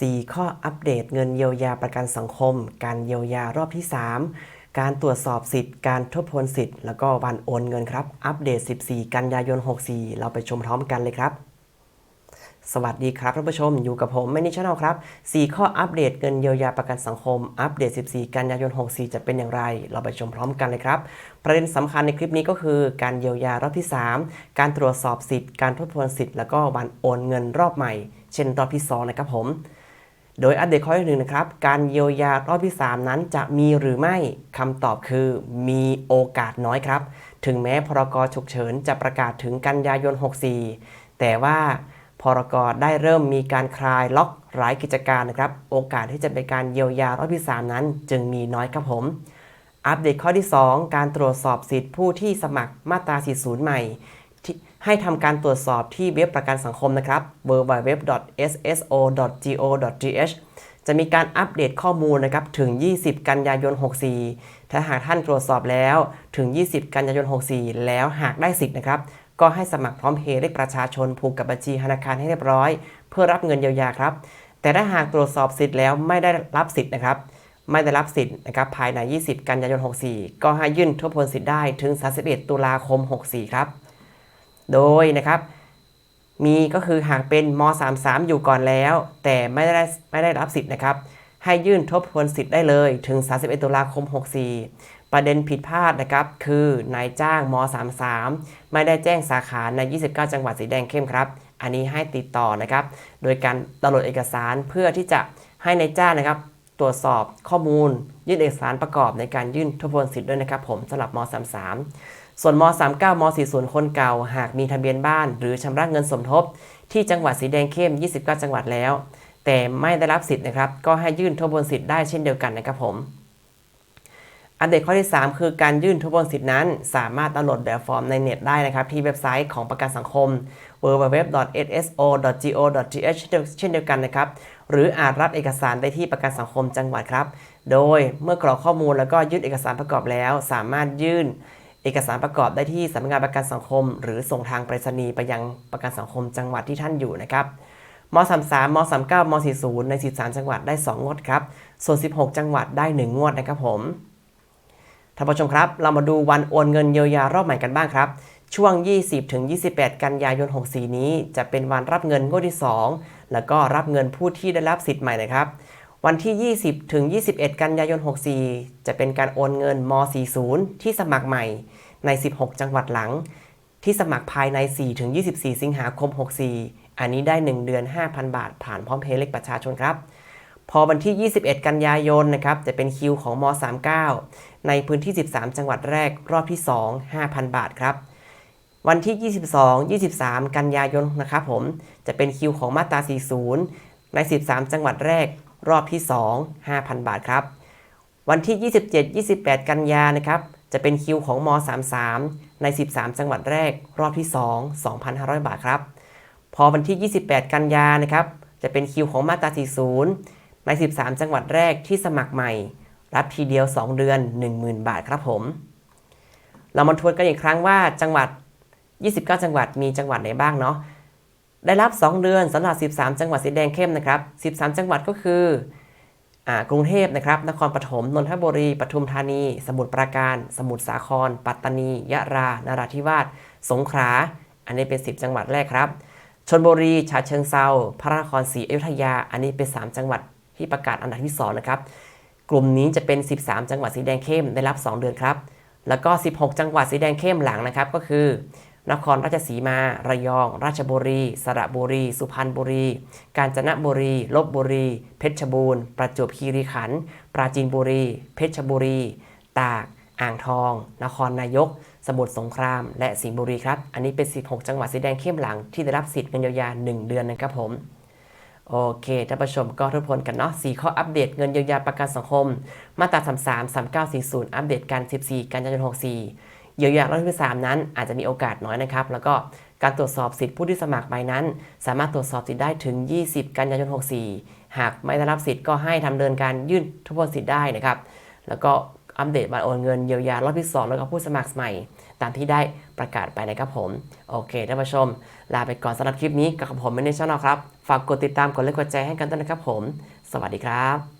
4 ข้ออัปเดตเงินเยียวยาประกันสังคม การเยียวยารอบที่ 3 การตรวจสอบสิทธิ์ การทบทวนสิทธิ์ แล้วก็วันโอนเงินครับ อัปเดต 14 กันยายน 64 เราไปชมพร้อมกันเลยครับสวัสดีครับท่านผู้ชมอยู่กับผมแมนี่ชแนลครับ 4 ข้ออัปเดตเงินเยียวยาประกันสังคม อัปเดต 14 กันยายน 64 จะเป็นอย่างไร เราไปชมพร้อมกันเลยครับ ประเด็นสำคัญในคลิปนี้ก็คือ การเยียวยารอบที่ 3 การตรวจสอบสิทธิ์ การทบทวนสิทธิ์ แล้วก็วันโอนเงินรอบใหม่ เช่นรอบที่ 2 นะครับผม โดยอัปเดตข้อที่หนึ่งนะครับ การเยียวยารอบที่ 3 นั้นจะมีหรือไม่คำตอบคือมีโอกาสน้อยครับ ถึงแม้พรกฉุกเฉินจะประกาศถึงกันยายน 64 แต่ว่าพรกได้เริ่มมีการคลายล็อกหลายกิจการนะครับ โอกาสที่จะเป็นการเยียวยารอบที่ 3 นั้น จึงมีน้อยครับผม อัปเดตข้อที่ 2 การตรวจสอบสิทธิผู้ที่สมัครมาตรา40 ใหม่ ให้ทำการตรวจสอบที่เว็บประกันสังคมนะครับ www.sso.go.th จะมีการอัปเดตข้อมูลนะครับถึง 20 กันยายน 64 ถ้าหากท่านตรวจสอบแล้วถึง 20 กันยายน 64 แล้วหากได้สิทธิ์นะครับ ก็ให้สมัครพร้อมเพย์เลขประชาชนผูกกับบัญชีธนาคารให้เรียบร้อย เพื่อรับเงินเยียวยาครับ แต่ถ้าหากตรวจสอบสิทธิ์แล้วไม่ได้รับสิทธิ์นะครับ ไม่ได้รับสิทธิ์นะครับภายใน 20 กันยายน 64 ก็ให้ยื่นทบทวนสิทธิ์ได้ถึง 31 ตุลาคม 64 ครับ โดยนะครับ มีก็คือหากเป็นม 33 อยู่ก่อนแล้ว แต่ไม่ได้ไม่ได้รับสิทธิ์นะครับ ให้ยื่นทบทวนสิทธิ์ได้เลยถึง 31 ตุลาคม 64 ประเด็นผิดพลาดนะครับ คือนายจ้างม 33 ไม่ได้แจ้งสาขาใน 29 จังหวัดสีแดงเข้มครับ อันนี้ให้ติดต่อนะครับ โดยการดาวน์โหลดเอกสารเพื่อที่จะให้นายจ้างนะครับตรวจสอบข้อมูล ยื่นเอกสารประกอบในการยื่นทบทวนสิทธิ์ด้วยนะครับ ผมสำหรับม 33 ส่วนม 39ม40 คนเก่า หากมีทะเบียนบ้าน หรือชำระเงินสมทบ ที่จังหวัดสีแดงเข้ม 29 จังหวัดแล้ว แต่ไม่ได้รับสิทธิ์นะครับ ก็ให้ยื่นทบทวนสิทธิ์ได้เช่นเดียวกันนะครับผม อัปเดตข้อที่ 3 คือการยื่นทบทวนสิทธินั้น สามารถดาวน์โหลดแบบฟอร์มในเน็ตได้นะครับ ที่เว็บไซต์ของประกันสังคม www.sso.go.th เช่นเดียวกันนะครับ หรืออาจรับเอกสารได้ที่ประกันสังคมจังหวัดครับ โดยเมื่อกรอกข้อมูลแล้วก็ยื่นเอกสารประกอบแล้ว สามารถยื่น เอกสารประกอบได้ที่สำนักงานประกันสังคม หรือส่งทางไปรษณีย์ไปยังประกันสังคมจังหวัดที่ท่านอยู่นะครับม33ม39ม40 ใน 13 จังหวัดได้ 2 งวดครับ ส่วน 16 จังหวัดได้ 1 งวดนะครับผม ท่านผู้ชมครับ เรามาดูวันโอนเงินเยียวยารอบใหม่กันบ้างครับ ช่วง 20 ถึง 28 กันยายน 64 นี้ จะเป็นวันรับเงินงวดที่ 2 แล้วก็รับเงินผู้ที่ได้รับสิทธิ์ใหม่นะครับ วันที่ 20 ถึง 21 กันยายน 64 จะเป็นการโอนเงินม 40 ที่สมัครใหม่ใน 16 จังหวัดหลัง ที่สมัครภายใน 4 ถึง 24 สิงหาคม 64 อันนี้ได้ 1 เดือน 5,000 บาท ผ่านพร้อมเพย์เลขประชาชนครับ พอวันที่ 21 กันยายนนะครับ จะเป็นคิวของม 39 ในพื้นที่ 13 จังหวัดแรกรอบที่ 2 5,000 บาทครับ วันที่ 22 23 กันยายนนะครับผม จะเป็นคิวของมาตรา 40 ใน 13 จังหวัดแรก รอบที่ 2 5,000 บาทครับ วันที่ 27 28 กันยานะครับ จะเป็นคิวของม 33 ใน 13 จังหวัดแรก รอบที่ 2 2,500 บาทครับ พอวันที่ 28 กันยานะครับ จะเป็นคิวของมาตรา 40 ใน 13 จังหวัดแรกที่สมัครใหม่ รับทีเดียว 2 เดือน 10,000 บาทครับผม เรามาทวนกันอีกครั้งว่าจังหวัด 29 จังหวัดมีจังหวัดไหนบ้างเนาะ ได้รับ 2 เดือนสำหรับ 13 จังหวัดสีแดงเข้มนะครับ 13 จังหวัดก็คืออกรุงเทพนะครับ นครปฐม นนทบุรี ปทุมธานี สมุทรปราการ สมุทรสาคร ปัตตานี ยะรานราธิวาส สงขลา อันนี้เป็น 10 จังหวัดแรกครับ ชนบุรี ฉะเชิงเซา พระนครศรีอยุธยา อันนี้เป็น 3 จังหวัดที่ประกาศอันดับที่ 2 นะครับ กลุ่มนี้จะเป็น 13 จังหวัดสีแดงเข้มได้รับ 2 เดือนครับ แล้วก็ 16 จังหวัดสีแดงเข้มหลังนะครับ ก็คือ นครราชสีมา ระยอง ราชบุรี สระบุรี สุพรรณบุรี กาญจนบุรี ลบบุรี เพชรบูรณ์ ประจวบคีรีขันธ์ ปราจีนบุรี เพชรบุรี ตาก อ่างทอง นครนายก สมุทรสงคราม และสิงห์บุรีครับ อันนี้เป็น 16 จังหวัดสีแดงเข้มหลังที่ได้รับสิทธิ์เงินเยียวยา 1 เดือนนะครับผม โอเค ท่านผู้ชมก็ทบทวนกันเนาะ 4 ข้ออัปเดตเงินเยียวยาประกันสังคม มาตรา 33 3940 อัปเดตกัน 14 กันยายน 64 เยียวยารอบที่3นั้น อาจจะมีโอกาสน้อยนะครับ แล้วก็การตรวจสอบสิทธิผู้ที่สมัครไปนั้น สามารถตรวจสอบสิทธิได้ถึง 20 กันยายน 64 หากไม่ได้รับสิทธิ์ก็ให้ทำเนินการยื่นทบทวนสิทธิ์ได้นะครับ แล้วก็อัปเดตบัตรโอนเงินเยียวยารอบที่ 2 แล้วก็ผู้สมัครใหม่ ตามที่ได้ประกาศไปนะครับผม โอเคท่านผู้ชม ลาไปก่อนสำหรับคลิปนี้กับผมไม่ในช่องครับ ฝากกดติดตามกดไลค์กดแชร์ให้กันด้วยนะครับผม สวัสดีครับ